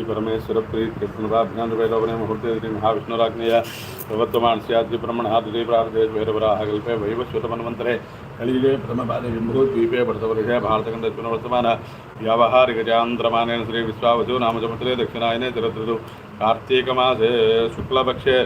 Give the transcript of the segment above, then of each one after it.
ಶ್ರೀ ಪರಮೇಶ್ವರ ಪ್ರೀ ಕೃಷ್ಣಭಾಭ್ಯಾನುಭೈರವನೇ ಮುಹೂರ್ತೆ ಶ್ರೀ ಮಹಾವಿಷ್ಣುರಾಜ್ಞೆಯ ಪ್ರವರ್ತಮಾನ್ ಸ್ಯಾದ್ರಿ ಬ್ರಹ್ಮಣಾದ್ರಿ ಪ್ರಾರ್ಧೇಶ್ ಭೈರವರಾಹಗಲ್ಪೆ ವೈವಶ್ವತ ಮನ್ವಂತರೆ. ಕಲಿಗೆ ಪ್ರಥಮಪಾದೆಂಬುದು ದ್ವೀಪೆ ಭಾರತಖಂಡ ಪುನರ್ವರ್ತಮಾನ ವರ್ತಮಾನ ವ್ಯಾವಹಾರಿಗಜಾಂಧ್ರಮಾನೇನ ಶ್ರೀ ವಿಶ್ವಾವಧು ನಾಮಜಮತ್ರೇ ದಕ್ಷಿಣಾಯನೇ ದಕ್ಷಿಣಾಯನೆ ಕಾರ್ತೀಕ ಕಾರ್ತೀಕಮಾಸೆ ಶುಕ್ಲಪಕ್ಷೆ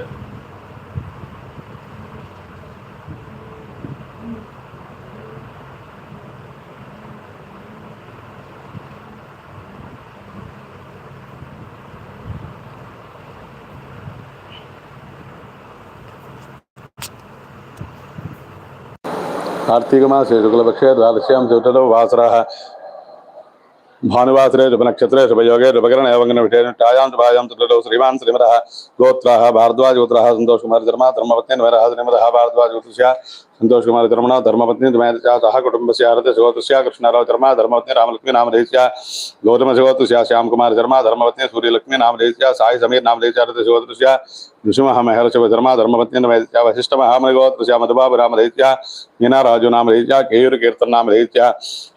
कार्तीकमासे शुक्लपक्षे, द्वादश्यां चतुर्थौ वासरः भानुवासरे शुभनक्षत्रे शुभयोगे शुभकरण एवं विषयनिष्ठायां शुभायां चतुर्थौ श्रीमान् श्रीमदः, गोत्राः, भारद्वाजगोत्राः, सन्तोषकुमार धर्मा धर्मपत्नी संतोष कुमार धर्मण धर्मपत्नी सह कुटुंब से कृष्णाराव धर्म धर्मपत्नी रामलक्ष्मी नाम रही गौतम सगोत श्याम कुमार धर्म धर्मपत्नी सूर्यलक्ष्मी नाम रही साई समीर नाम रही आरत सगोत नृसिंह महर धर्म धर्मपत्नी वशिष्ठ महामृगोत्र मधुबाब राम रही मीनाराजु नाम रही केयूर कीर्तन नाम रही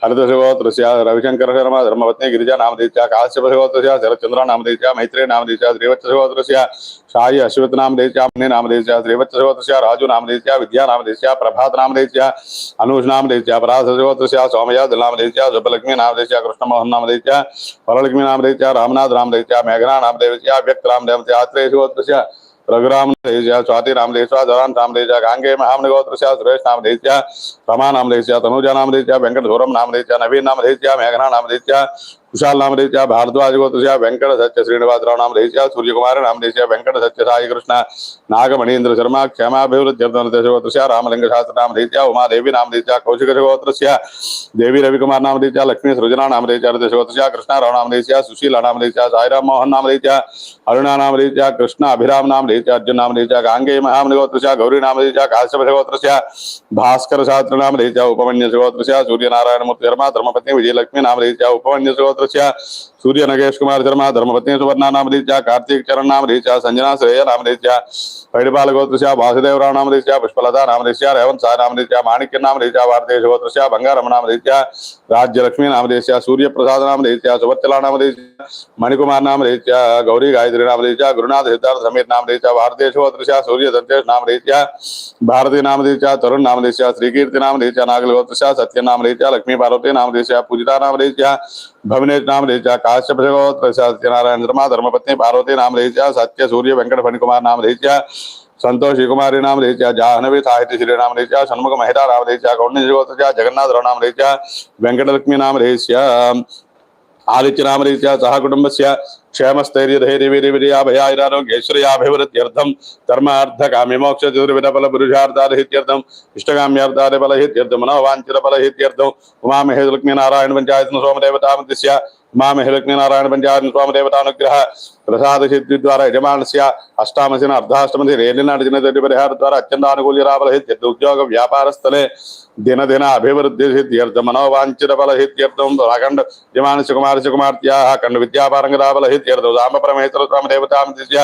हरत सगोत्र रविशंकर शर्म धर्मपत्नी गिरीजा नाम रही काश्यप सगोत्र शरचंद्र नाम रही मैत्रेय नाम रही श्रीवत्स सगोत्र साई अश्वत्थ नाम रही नाम रही श्रीवत्स सगोत्र राजू नाम रही विद्या नाम रही प्रभात नाम देत्या अनुज नाम देत्या परासजोतस्या सोमयाद नाम देत्या जबलक्ष्मी नाम देत्या कृष्णमोहन नाम देत्या परलक्ष्मी नाम प्रभातनामदेत्या अनुजनामदेत्या नाम सौमयादिलनामदेत्या सुबलक्ष्मीनामदेत्या कृष्णमोहननामदेत्या परलक्ष्मीनामदेत्या रामनाथनामदेत्या मेघनानामदेत्या व्यक्तरामदेवत्या आत्रेयगोत्रस्या रघुराम देशा स्वाति राम देशा जरान राम देशा गांगे महाम गोत्रस्या सुरेश नाम देशा रमा नाम देशा तनुजा नाम देशा वेंकट धोरम नाम देशा नवीन नाम देशा मेघना नाम देशा कुशाल नाम रेस्या भारद्वाज गोत्रस्या वेंकट सत्य श्रीनिवासराव नाम रही सूर्य कुमार नाम रेस्या वेंकट सत्य साई कृष्ण नागमणींद्र शर्मा क्षमाभिवृद्ध्यर्थोत्रस्या रामलिंग शास्त्र नाम रेस्या उमा देवी नाम रेस्या कौशिक गोत्रस्या देवी रविकुमार नाम रेस्या लक्ष्मी सृजना नाम रेस्या गोत्रस्या कृष्णाराव नाम रेस्या सुशीला नाम रही साईराम मोहन नाम रेस्या अरुणा नाम रेस्या कृष्ण अभिराम नाम रही अर्जुन नाम रेस्या गांगे महाम गोत्रस्या गौरी नाम रेस्या काश्यप गोत्रस्या भास्कर शास्त्र नाम रेस्या उपमन्य गोत्रिया सूर्य नारायण मूर्ति धर्मा धर्मपत्नी विजयलक्ष्मी नाम रेस्या उपमन्य सर्वत्र सूर्य नगेश कुमार शर्म धर्मपत्नी सुवर्ण नाम रीत्या कार्तिक चरण नाम रीत्या संजना श्रेय नाम रीत्या पैडपाल गोत्र वासुदेवराव नाम रीत्या पुष्पलता नाम रीत्या रेवंत शाह नाम रीत्या माणिक्य नाम रीत्या भारतीय गोत्र बंगारम नाम रीत्या राज्यलक्ष्मी नाम रीत्या सूर्य प्रसाद नाम रीत्या सुभत्ला नाम रीत्या मणिकुमार नाम रीत्या गौरी गायत्री नाम रीत्या गुरुनाथ सिद्धार्थ समीर नाम रीत्या भारतीय गोत्र सूर्य दत्तेश नाम रीत्या भारती नाम रीत्या तरुण नाम रीत्या श्रीकीर्ति नाम रीत्या नागल गोत्र सत्य नाम रीत्या लक्ष्मी पार्वती नाम रीत्या पूजिता नाम रीत्या భవినేష్ నామధేజ కాశ్యప धर्मा సత్యనారాయణ पार्वती नाम పార్వతీ सत्य सूर्य वेंकट फणिकुमार नाम నామధేజ संतोषी कुमारी नाम लेचा जाहनवी साहित्य श्री नाम लेचा षणमुख महिला राम लेचा कौंडिन्य जगोत्रा जगन्नाथ राव नाम रहीचा वेंकट लक्ष्मी नाम लेचा आदित्य नाम लेचा सह कुटुंब క్షేమస్థైర్యధైర్యవీర్యవిర్యాభయారోగ్యేశ్వర్యాభివృత్యర్థం ధర్మార్థ కామ్యమోక్ష చతుర్విధఫల పురుషార్థారహిత్యర్థం ఇష్టకామ్యార్థారఫలహిత్యర్థం మనోవాంఛితఫలహిత్యర్థం ఉమామహేతులక్ష్మీనారాయణ పంచాయతన సోమదేవతామతిస్య ఉమామహేతులక్ష్మీనారాయణ పంచాయతన సోమదేవతానుగ్రహ ప్రసాద సిద్ధి ద్వారా యజమానస్య అష్టామశిన అష్టామసిన రేణి రేలినాటి దినతటి పరిహార ద్వారా అత్యంత ఆనుకూల్య రాబలహిత్యర్థ ఉద్యోగ వ్యాపార స్థలే దిన అభివృద్ధి సిద్ధ్యర్థం మనోవాంఛిత బలహిత్యర్థం రాఖండ యజమానస్య కుమారస్య కుమార్త్యా ఖండ విద్యాపారంగ రాబలహిత్ హిత్యర్థం రామ పరమేశ్వర స్వామి దేవతామతిస్య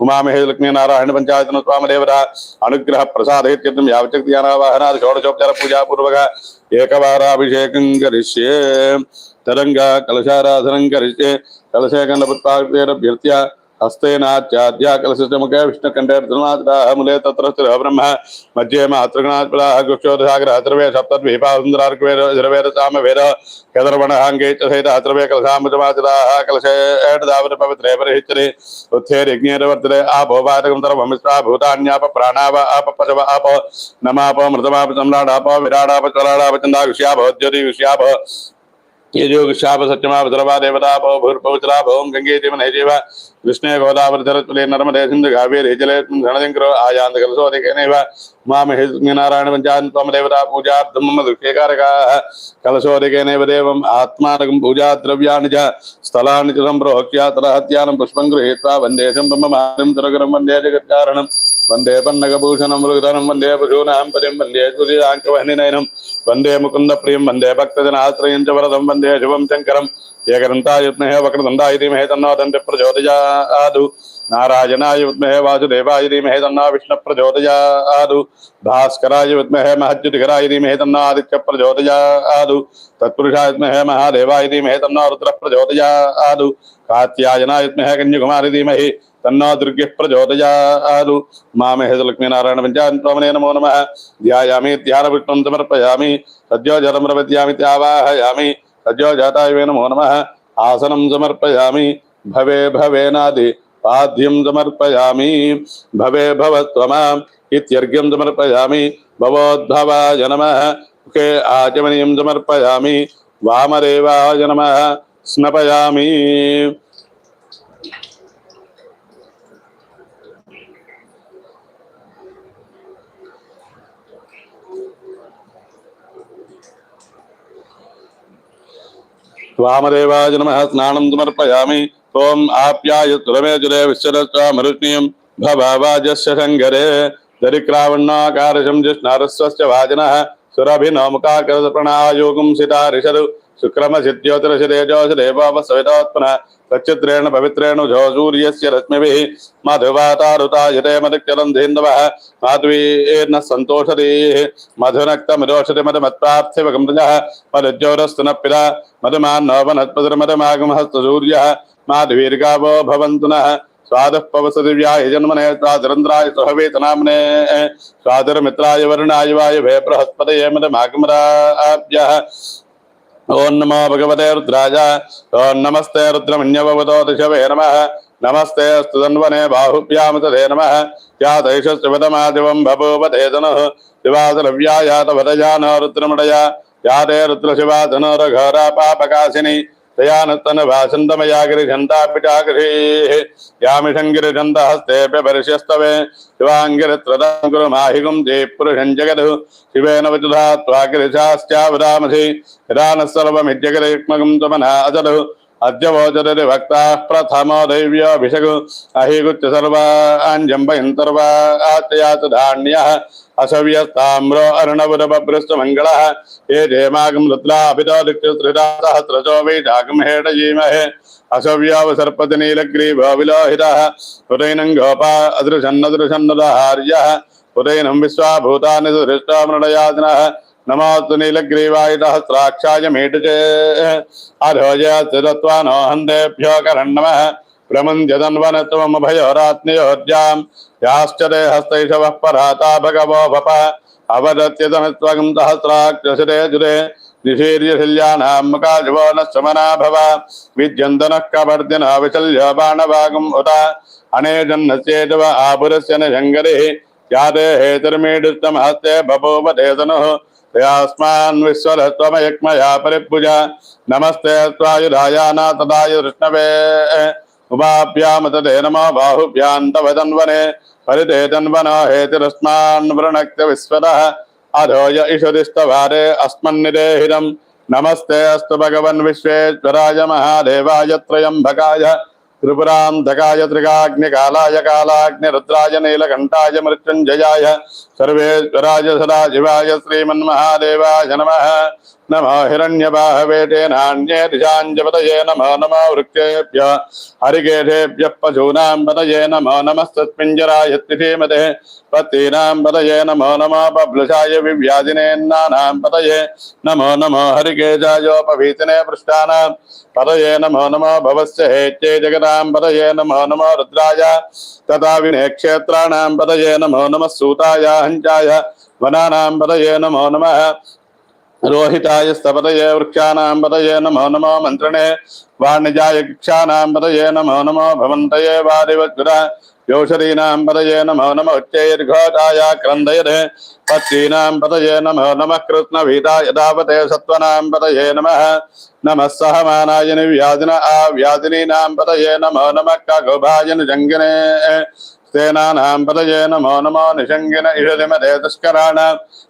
ఉమామహేశ లక్ష్మీ నారాయణ పంచాయతన స్వామి దేవత అనుగ్రహ ప్రసాద హిత్యర్థం యావచక్తి జ్ఞానవాహనాది షోడశోపచార పూజాపూర్వక ఏకవారాభిషేకం కరిష్యే తరంగా కలశారాధనం కరిష్యే కలశేఖండపుత్పాభ్యర్థ్య హస్తేనాచ్యాద్య కలశముఖ విష్ణుకంఠేర్ధనాథములే తత్ర స్థిర బ్రహ్మ మధ్యే మాతృగణాత్మలాः గుక్షోదసాగర అత్రవే సప్తద్వీపా సుందరార్కవేద ధృవేద సామ వేద కేదర్వణహాంగే చ సహిత అత్రవే కలశామజమాచరాः కలశేటదావన పవిత్రే పరిహిచ్చరే ఉత్తేర్యజ్ఞేరవర్తరే ఆపో వాతకం సర్వమిశ్రా భూతాన్యాప ప్రాణావ ఆప పశవ ఆప యజోగుషాప సత్యమాప సర్వా దేవతాప భూర్భవచరాప ఓం గంగే కృష్ణే గోదావరి నర్మదే సింధు కావేరి జలే గణదింకరో ఆయాంత కలశోదికేనైవ మామహేనారాయణ పంచాయన్ త్వం దేవతా పూజార్థం మమ దుఃఖేకారకా కలశోదికేనైవ దేవం ఆత్మానకం పూజా ద్రవ్యాన్ని చ స్థలాన్ని చ సంప్రోక్ష్య పుష్పం గృహీత్వా వందే సంభమమానం తురగరం వందే జగత్కారణం వందే పన్నగభూషణం మృగధనం వందే పశూనాం వందే సూర్యాంకవహనినయనం वंदे मुकुंद प्रिय वंदे भक्तजनाश्रय वरदम वंदे शुभम शंकर एकरंतायुत्महे वक्रदंडाय धीमहे तन्नो दंड प्रचोदयादु नारायणाय विद्महे वासुदेवाय धीमहे तन्नो विष्णु प्रचोदयादु भास्कराय विद्महे महच्युतिकराय धीमहे तन्नो आदित्य प्रचोदयादु तत्पुरुषाय विद्महे महादेवाय धीमहे रुद्र प्रचोदयादु कात्यायनाय विद्महे कन्याकुमारी तन्नो दुर्गे प्रचोदयादु मामे हेतुलक्ष्मीनारायण पञ्चान्तोमने नमो नमः ध्यायामि ध्यानविष्णं समर्पयामि सद्यो जलं प्रपद्यामि त्यावाहयामि सद्यो जाताय नमो नमः आसनं समर्पयामि भवे भवेनादि पाद्यं समर्पयामी भवे भवत्वमाम् इत्यर्घ्यं समर्पयामि भवोद्भवाय नमः मुखे आचमनीयं समर्पयामि वामदेवाय नमः स्नपयामी వామదేవాయ నమ స్నానం సమర్పయామి ఓం ఆప్యాయ తురమే జులే విశ్వరస్వామరుష్ణీయం భవాజస్య శంకరే దరిక్రావణాకారశం జిష్ణారస్వస్య వాజన సురభినోముఖాకరప్రణాయోగం సితారిషదు శుక్రమసిద్యోతిరసిరేజోషదేవావసవితాత్మన సచిత్రేణ పవిత్రేణ జో సూర్యస్య రశ్మిభిः మధువాతారుతాయతే మధుక్యరంధేन्दవः మాధ్వీర్న సంతోషదేः మధునక్తమిరోషతి మధుమత్ప్రాప్తివగమృజः మధుజ్యోరస్తు న పిల మధుమాన్నోపనత్పదురమధమాగమహస్తు సూర్యः మాధువీర్గావో భవంతు నः స్వాదః పవసతి వ్యాయ జన్మనే స్వాదరంధ్రాయ సుహవేతనామ్నే స్వాదరమిత్రాయ వరుణాయ వాయుభే బృహస్పతయే మధమాగమరాభ్యः ఓం నమో భగవతే రుద్రాయ. ఓం నమస్తే రుద్రమన్యవతో దిశవే నమ. నమస్తే అస్తు ధన్వనే బాహుభ్యామ తదే నమ. యాతైష శివతమాదివం బభూవతేతను శివాసరవ్యాయాతవరజాన రుద్రముడయ. యాతే రుద్రశివాధను పాపకాశిని పాపకాశిని దయానత్తన భాసంతమయాగిరిఘంటాపిటాగిరి యామిషంగిరిఘంతహస్తేప్య పరిశస్తవే శివాంగిరిత్రదం కురు మాహిగుం దీపురుషం జగదు శివేన వచుధా త్వాగిరిశాశ్చావరామసి హిరాన సర్వమిద్యగిరిక్మగం తమన అజడు అద్యవోచరి భక్త ప్రథమో దైవ్యోభిషగు అహిగుత్య సర్వాంజంబయంతర్వా ఆత్యాత ధాన్య असव्यस्ताम्रो अर्णवरभ्रष्टमङ्गलः हे हेमागं रुद्राभितो दिक्तिसहस्रजो वैशाखं हेडयीमहे असव्यावसर्पतिनीलग्रीवो विलोहितः हृदयनं गोपा अदृशन्नदृशन्नदहार्यः। हृदयनं विश्वाभूतानि सुहृष्टो मृडयादिनः नमास्तु नीलग्रीवायुतः मेटुजे अधोजय स्थितत्वा नो हन्तेभ्यो करन्नमः। प्रमुञ्जदन्वनत्वमभयोरात्मयोर्जाम्। యాశ్చరే హస్తైషవ పరాతా భగవో భప అవదత్యతమత్వగం సహస్రాక్షరే జురే నిశీర్యశల్యానాం ముఖాజవో న భవ విద్యంతనః కవర్దిన విశల్య బాణవాగం ఉత అనేజన్నస్యేజవ ఆపురస్య న శంకరిः యాదే హేతుర్మీడుత్తమహస్తే బభూవ దేదనుः యాస్మాన్ విశ్వరత్వమయక్మయా పరిపూజ నమస్తే త్వాయుధాయానాథదాయ విష్ణవే ఉమాభ్యామతదే నమో బాహుభ్యాం తవ परितेतन्वनो हेतिरस्मान् वृणक्ति विश्वरः अधोज इषुरिष्टभारे अस्मन्निदेहिरम् नमस्ते अस्तु भगवन् विश्वेश्वराय महादेवाय त्रयम्भकाय। त्रिपुरान्धकाय त्रिकाग्निकालाय कालाग्निरुद्राय नीलकण्ठाय मृत्युञ्जयाय। सर्वेश्वराय सदाशिवाय श्रीमन्महादेवाय नमः। नमः हिरण्यबाहवे तेनान्ये दिशाञ्जपतये नमो नमो वृक्षेभ्य हरिकेशेभ्यः पशूनां पतये नमो नमस्तत्पिञ्जराय तिथीमते पत्तीनां पतये नमो नमो पब्लुषाय विव्याजिनेन्नानां पतये नमो नमो हरिकेशायोपभीतिने पृष्ठानां पतये नमः नमः भवस्य हेत्ये जगतां पतये नमो नमः रुद्राय तथा विने क्षेत्राणां पतये नमः नमः सूताय हञ्चाय वनानां पतये नमो नमः పదయే నమో నమః రోహితాయ స్తపతయే వృక్షాణాం పదయే నమో నమో మంత్రణే వాణిజాయ క్షానాం పదయే నమో నమో భవంతయే వారివజ్ర యోషధీనాం పదయే నమో నమ ఉచ్చైర్ఘోషాయ క్రందయదే పత్తీనాం పదయే నమో నమః కృష్ణవీతాయ దావతే సత్వనాం పదయే నమః నమః సహమానాయ నివ్యాధిన ఆ వ్యాధినీనాం పదయే సేనానాం పతయే నమో నమో నిషంగిన ఇషదిమదే దుష్కరాణ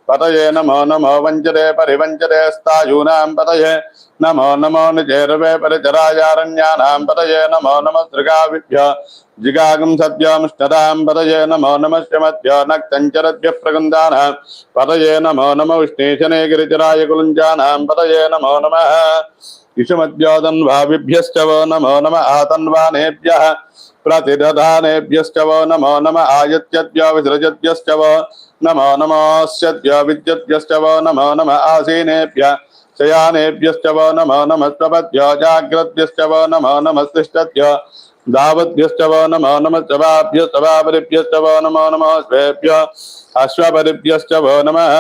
పతయే నమో నమో వంచరే పరివంచరే స్థాయూనాం పతయే నమో నమో నిచేరవే పరిచరాయారణ్యానాం పతయే నమో నమ శ్రీగావిభ్య జిగాగం సత్యాముష్టదాం పతయే నమో నమ శ్రీమద్భ్య నక్తంచరద్భ్య ప్రగంధాన పతయే నమో నమ విష్ణేశనే గిరిచరాయ కులుంజానాం పతయే నమో నమ ఇషుమద్యోదన్వాభ్యశ్చవో నమో నమ ఆతన్వానేభ్య आतन्वानेभ्यः प्रतिदधानेभ्यश्च वो नमो नम आयत्यद्यो विसृजद्यश्च वो नमो नमोऽस्यद्यो विद्यद्यश्च वो नमो नम आसीनेभ्यः शयानेभ्यश्च वो नमो नमस्त्वपद्यो जाग्रद्भ्यश्च वो नमो नमस्तिष्ठद्यो दावद्भ्यश्च वो नमो नमः शवाभ्यस्तवापरिभ्यश्च वो नमो नमः स्वेभ्यो अश्वपरिभ्यश्च वो नमः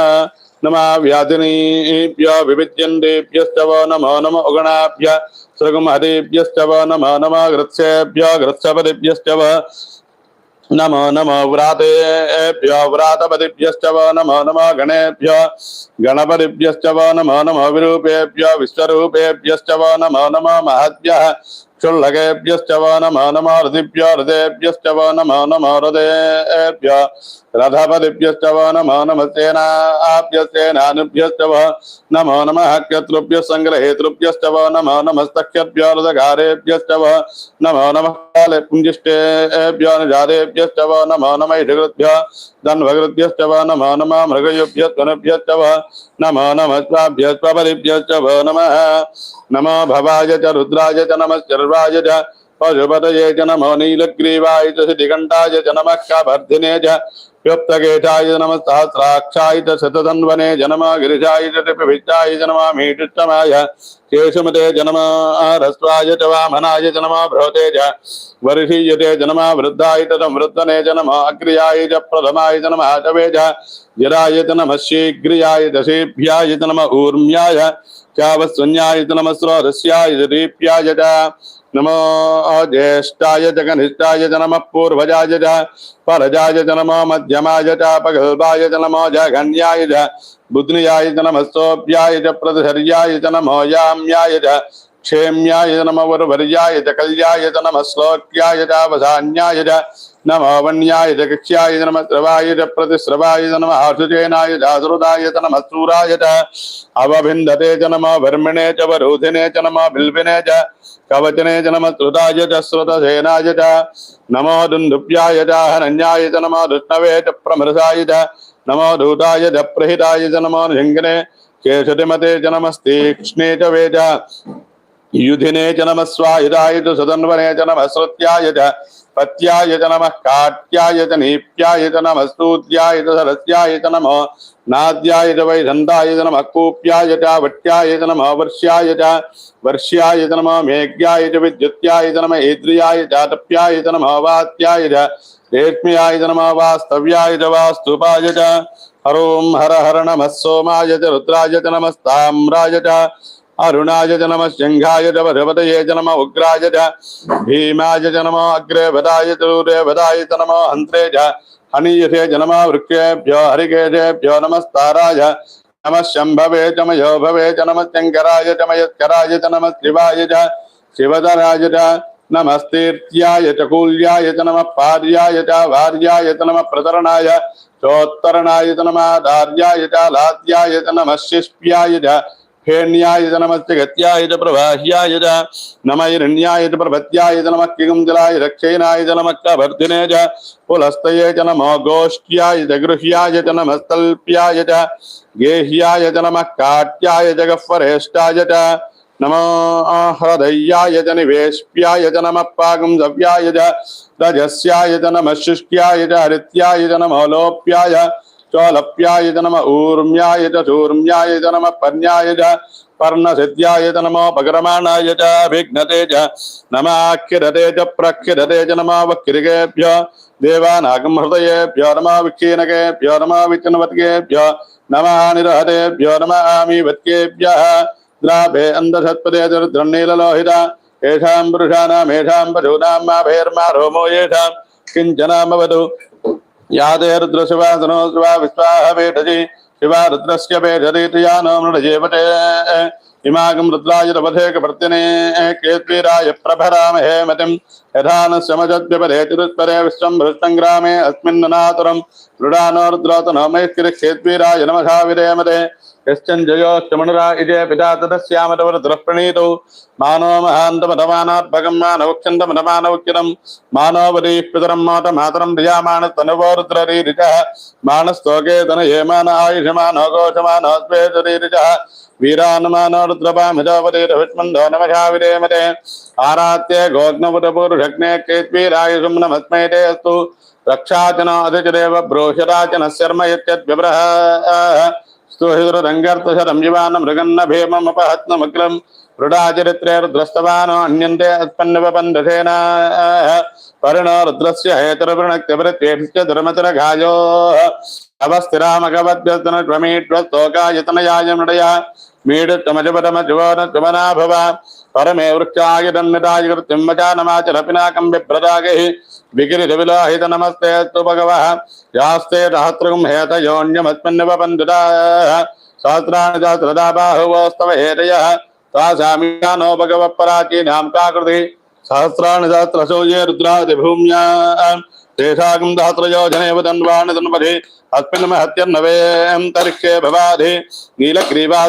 नमः व्याधिनीभ्यो विविद्यन्तेभ्यश्च वो नमो नमो उगणाभ्य सृगुमहरेभ्यश्च वो नमो नमः गृत्सेभ्यो गृत्सपरिभ्यश्च वो नमो नमो व्रातेभ्यो व्रातपतिभ्यश्च वो नमो नमो गणेभ्यो गणपतिभ्यश्च वो नमो नमो विरूपेभ्यो विश्वरूपेभ्यश्च वो नमो नमो महद्भ्यः क्षुल्लकेभ्यश्च वो नमो नमो हृदिभ्यो हृदयेभ्यश्च वो नमो नमो हृदयेभ्यो रथपतिभ्यश्च वो नमो नमः सेनाभ्यश्चेनानुभ्यश्च वो नमो नमः क्रतृभ्यः सङ्ग्रहेतृभ्यश्च वो नमो नमस्तख्यभ्यो रथकारेभ्यश्च वो नमो नमः नमो नमः नमो भवाय च रुद्राय च नमः शर्वाय च पशुपतये च नमो नीलग्रीवाय च श्रीकण्ठाय च नमः कवर्धिने च व्युप्तकेशाय नमः सहस्राक्षाय च शतधन्वने च नमः गिरिजाय च टिपिभिष्टाय च नमः मीटिष्टमाय केशुमते च नमः ह्रस्वाय च वामनाय च नमः भ्रवते च वर्षीयते च नमः वृद्धाय च संवृद्धने च नमः अग्र्याय च प्रथमाय च नमः अटवे च जराय च नमः शीघ्रियाय च शेभ्याय च नमः ऊर्म्याय चावस्वन्याय च नमः स्रोदस्याय च दीप्याय च नमो ज्येष्ठाय च कनिष्ठाय च नमः पूर्वजाय च परजाय च नमो मध्यमाय च पगल्भाय च नमो जघन्याय च बुध्नियाय च नमः सोऽभ्याय च प्रतिधर्याय च नमो याम्याय च क्षेम्याय च नमः वरवर्याय च कल्याय च नमः श्लोक्याय च अवधान्याय च नमो वन्याय च कक्ष्याय नमः स्रवाय च प्रतिस्रवाय च। नमः आशुचेनाय च च नमः सूराय च अवभिन्दते च नमः वर्मिणे च वरोधिने च नमः बिल्विने च। कवचने च नमः श्रुताय च श्रुतसेनाय च। नमो दुन्दुभ्याय च हनन्याय च नमो दुष्णवे च प्रमृषाय च। नमो दूताय च प्रहिताय च नमो निहिङ्गने केशतिमते च नमस्तीक्ष्णे च। वे యుధినే చ నమ స్వాయుధాయ చ సదన్వనే చ నమ శ్రుత్యాయ చ పత్యాయ చ నమ కాట్యాయ చ నీప్యాయ చ నమ స్తూత్యాయ చ సరస్యాయ చ నమో నాద్యాయ చ వైధందాయ చ నమ కూప్యాయ చ వట్యాయ చ నమ వర్ష్యాయ చ వర్ష్యాయ చ నమ మేఘ్యాయ విద్యుత్యాయ చ నమ ఏద్రియాయ చాటప్యాయ వాత్యాయ రేష్మ్యాయ చ వాస్తవ్యాయ వాస్తుపాయ హరోం హర హర నమ సోమాయ రుద్రాయ నమస్తామ్రాయ अरुणाय च नमः शङ्घाय च वधपतये च नमः उग्राय च भीमाय च नमः अग्रे वदाय च दूरे वदाय च नमः हन्त्रे च हनीयसे च नमः वृक्षेभ्यो हरिकेशेभ्यो नमस्ताराय नमः शम्भवे च मयो भवे च नमः शङ्कराय च मयस्कराय च नमः शिवाय च शिवधराय च नमस्तीर्त्याय च च नमः पार्याय च वार्याय च नमः प्रतरणाय चोत्तरणाय च नमः दार्याय च लाद्याय च नमः शिष्प्याय च फेण्याय च नमश्च गत्याय च प्रवाह्याय च नम हिरण्याय च प्रभत्याय च नमः किगुञ्जलाय रक्षेनाय च नमः कवर्धिने च पुलस्तये च नमो गोष्ठ्याय च गृह्याय च नमस्तल्प्याय च गेह्याय च नमः काट्याय च गह्वरेष्ठाय च नमो हृदय्याय च निवेश्याय च नमः पागुंसव्याय च रजस्याय च नमः शुष्क्याय च हरित्याय च नमो लोप्याय చోళప్యాయత నమ ఊర్మ్యాయత చూర్మ్యాయత నమ పర్ణ్యాయత పర్ణసిద్ధ్యాయత నమో పగరమాణాయ చ విఘ్నతే చ నమాఖిరతే చ ప్రఖ్యరతే చ నమో వక్రిగేభ్య దేవానాగం హృదయేభ్యో నమ విక్షీణకేభ్యో నమ విచ్ఛిన్నవతికేభ్యో నమ నిరహతేభ్యో నమ ఆమీవత్కేభ్య ద్రాభే అంధసత్పదే దుర్ద్రన్నీలలోహిత ఏషాం పురుషాణాం ఏషాం పశూనాం మా భైర్మా రోమో ఏషాం కించనామవతు भैर्मा रोमो येषां किञ्चनामवतु यादेरुद्रशिवासनो शिवा विश्वाह वेठजि शिवा रुद्रस्य वेठरीति या नो मृडजेवटे इमागं रुद्राय रवधेक प्रत्यने केत्वीराय प्रभरामहे मतिं यथा न समजद्व्यपदे तिरुत्परे विश्वं भृष्टङ्ग्रामे अस्मिन्ननातुरं मृडानो रुद्रोत नो मैस्किरिक्षेत्वीराय नमः विरेमते यश्चञ्जयोश्चमनुरा इजे पिता तदस्यामरवरद्रप्रणीतौ मानो महान्तमधमानात्मकं मानवक्षन्दमधमानवक्षरं मानोपरीः पितरं मात मातरं धियामानस्तनुवोरुद्ररीरिचः मानस्तोके तनये मान आयुषमानो घोषमानो स्वेतरीरिचः वीरानुमानो रुद्रपामिदोपरीरविष्मन्दो नमशाविरेमते आरात्ये गोग्नपुरपुरुषग्ने केत्वीरायुषं नमस्मै ते अस्तु रक्षाचन अधिचदेव ब्रोहिराचन शर्म यत्यद्विप्रः స్థూహిరురంగర్త రంజివానం మృగన్న భీమమపహత్నమగ్రం రుడాచరిత్రేరుద్రస్తవానో అన్యంతే అత్పన్నపందసేన పరిణో రుద్రస్య హేతురవృణక్తివృత్యేభిశ్చ ధర్మతర ఘాయో అవస్థిరామగవద్వ్యతనమీట్వస్తోకాయతనయాయ మృడయ మీడు తమజపరమ జువన జువనా భవ वचानमाचर पिनाकं बिभ्रदागैः नमस्ते भगवः। यास्ते सहस्रगं हेतयोन्यमस्मन्नवपन्दिता सहस्राणि तासामीयानो भगवः पराचीनां काकृतिः सहस्राणि महत्यर्नवेऽन्तरिक्षे भवाधि। नीलग्रीवा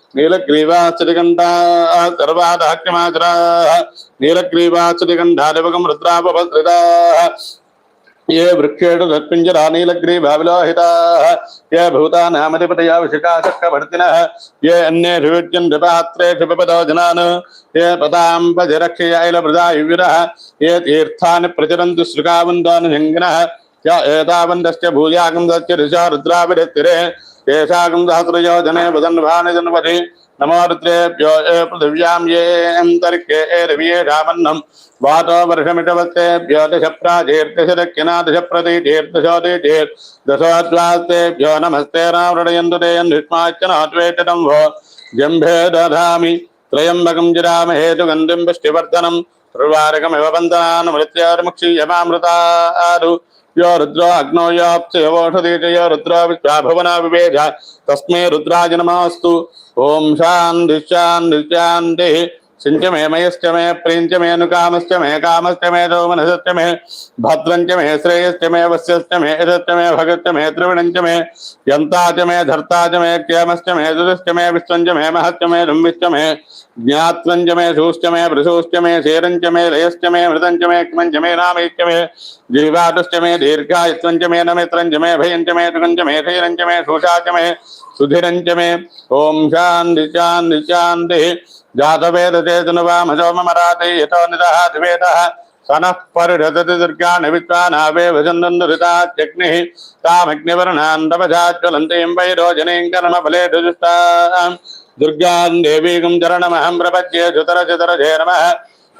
నీలగ్రీవాశ్చర్యగంఠా సర్వాదాక్యమాచరా నీలగ్రీవాశ్చర్యగంఠాదివకం రుద్రాపభద్రితా ఏ వృక్షేడు తత్పింజరా నీలగ్రీభావిలోహితా ఏ భూతానామధిపతయా విశిఖాశక్రవర్తిన ఏ అన్యే భివిద్యం నృపాత్రే పిపదో జనాన్ ఏ పదాంబజరక్షయైల ప్రజాయువిర ఏ తీర్థాన్ని ప్రచురంతు శృగావందాను జంగిన ఏతావంతస్య భూయాగం సత్య రుషా रुद्राविरत्तिरे तेषागं सहस्रयोजने वदन्भानि जन्वधि नमो रुद्रेभ्यो ये पृथिव्यां ये अन्तरिक्षे ये रवियेषामन्नं वातो वर्षमिटवत्तेभ्यो दश प्राचीर्दशदक्षिणा दश प्रतीचीर्दशोदीचीर् दशोद्वास्तेभ्यो नमस्ते रामृडयन्तु ते यन्धिष्माच्चनाद्वेटितं वो जम्भे दधामि त्र्यम्बकं जिरामहेतुगन्धिं पुष्टिवर्धनं सर्वारकमिव बन्धनान् मृत्योर्मुक्षीयमामृतादु यो रुद्रो अग्नो योऽप्सयोषधि च यो रुद्रो विश्वाभुवना विवेद तस्मै रुद्राय नमोऽस्तु ॐ शान्ति शान्ति शान्तिः सिञ्च मे मयश्च मे प्रियञ्च मे अनुकामश्च मे कामश्च मे दौमनसश्च मे भद्रञ्च मे श्रेयश्च मे वस्यश्च मे यशश्च मे भगश्च मे द्रविणञ्च मे यन्ता च मे धर्ता च मे क्षेमश्च मे दुदश्च मे विश्वञ्च मे महश्च मे धुम्बिश्च मे ज्ञात्वञ्च मे धूश्च मे भृशूश्च मे शेरञ्च मे लयश्च मे मृतञ्च मे क्मञ्च मे नामैश्च मे जीवातुश्च मे दीर्घायुत्वञ्च मे नमित्रञ्च मे भयञ्च मे सुगञ्च मे शैरञ्च मे शोषा च मे సుధిరంచమే ఓం శాంతి శాంతి శాంతి జాతవేద చేతునువామరాతి యతో నిదహాద్వేద సనః పరిరతతి దుర్గా నవిత్వానావే భజందురితాగ్ని తామగ్నివర్ణాంతపజాజ్వలంతీం వైరోజనీం కర్మ ఫలే దుర్గాం దేవీకం చరణమహం ప్రపంచే చుతర చుతర జయ నమ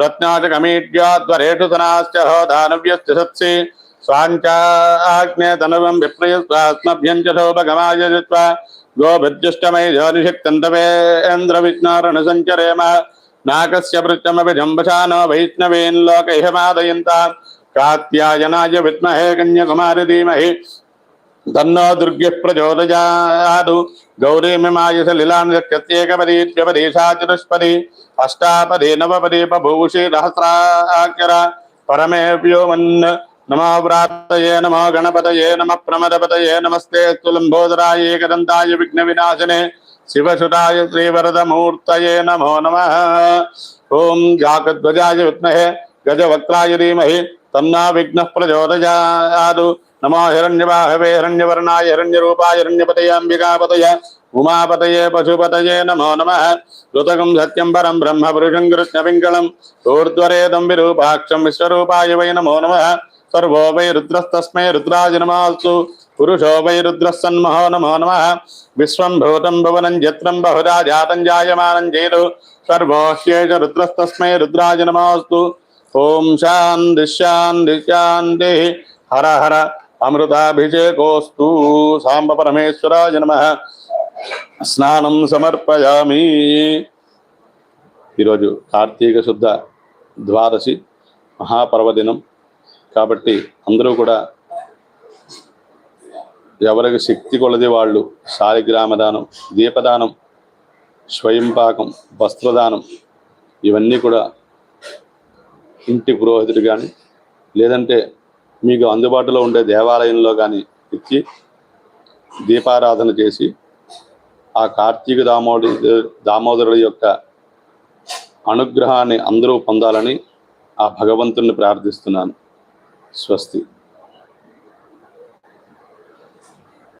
రత్నాచకమీడ్యాద్వరేషు సనాశ్చ దానవ్యశ్చ సత్సి స్వాంచాగ్నేతనువం విప్రయస్వాత్మభ్యం చోపగమాయజత్వ గోభిర్జుష్టమై జ్యోతిషక్తంతవేంద్ర విజ్ఞారణ సంచరేమ నాకస్య వృత్తమపి జంబశానో వైష్ణవేన్ లోకైహమాదయంత కాత్యాయనాయ విద్మహే కన్యకుమారి ధీమహి తన్నో దుర్గ్య ప్రచోదయాదు గౌరీమిమాయుష లీలాన్యత్యేకపరీత్యపరీషాచరుష్పరి అష్టాపది నవపది బభూషి రహస్రాక్షర పరమేవ్యోమన్ నమో ప్రాప్తయే నమో గణపతయే నమ ప్రమదపతయే నమస్తే. తులంబోధరాయ ఏకదంతాయ విఘ్న వినాశనే శివసురాయ శ్రీవరదమూర్తయే నమో నమ. ఓం జాగధ్వజాయ విద్మహే. గజవక్రాయ ధీమహి. తన్నా విఘ్న ప్రచోదయాదు नमो हिरण्यवाहवे हिरण्यवर्णाय हिरण्यरूपाय हिरण्यपतये अम्बिकापतये उमापतये पशुपतये नमो नमः कृतकं सत्यं परं ब्रह्म पुरुषं कृष्णपिङ्गलम् ऊर्ध्वरेदं विरूपाक्षं विश्वरूपाय वै नमो नमः सर्वो वै रुद्रस्तस्मै रुद्राज नमास्तु पुरुषो वै रुद्रस्सन्महो नमो नमः विश्वं भूतं भुवनं यत्रं बहुधा जातं जायमानं जेतु सर्वोऽस्येष रुद्रस्तस्मै रुद्राज नमोऽस्तु ॐ शान्तिः शान्तिः हर हर అమృతాభిషేకోస్తు. సాంబ పరమేశ్వరాయ నమ. స్నానం సమర్పయామి. ఈరోజు కార్తీక శుద్ధ ద్వాదశి మహాపర్వదినం. కాబట్టి అందరూ కూడా ఎవరికి శక్తి కొలది వాళ్ళు శాలిగ్రామ దానం దీపదానం స్వయంపాకం వస్త్రదానం ఇవన్నీ కూడా ఇంటి పురోహితుడు కానీ లేదంటే మీకు అందుబాటులో ఉండే దేవాలయంలో కానీ ఇచ్చి దీపారాధన చేసి ఆ కార్తీక దామోడి దామోదరుడి యొక్క అనుగ్రహాన్ని అందరూ పొందాలని ఆ భగవంతుణ్ణి ప్రార్థిస్తున్నాను. స్వస్తి.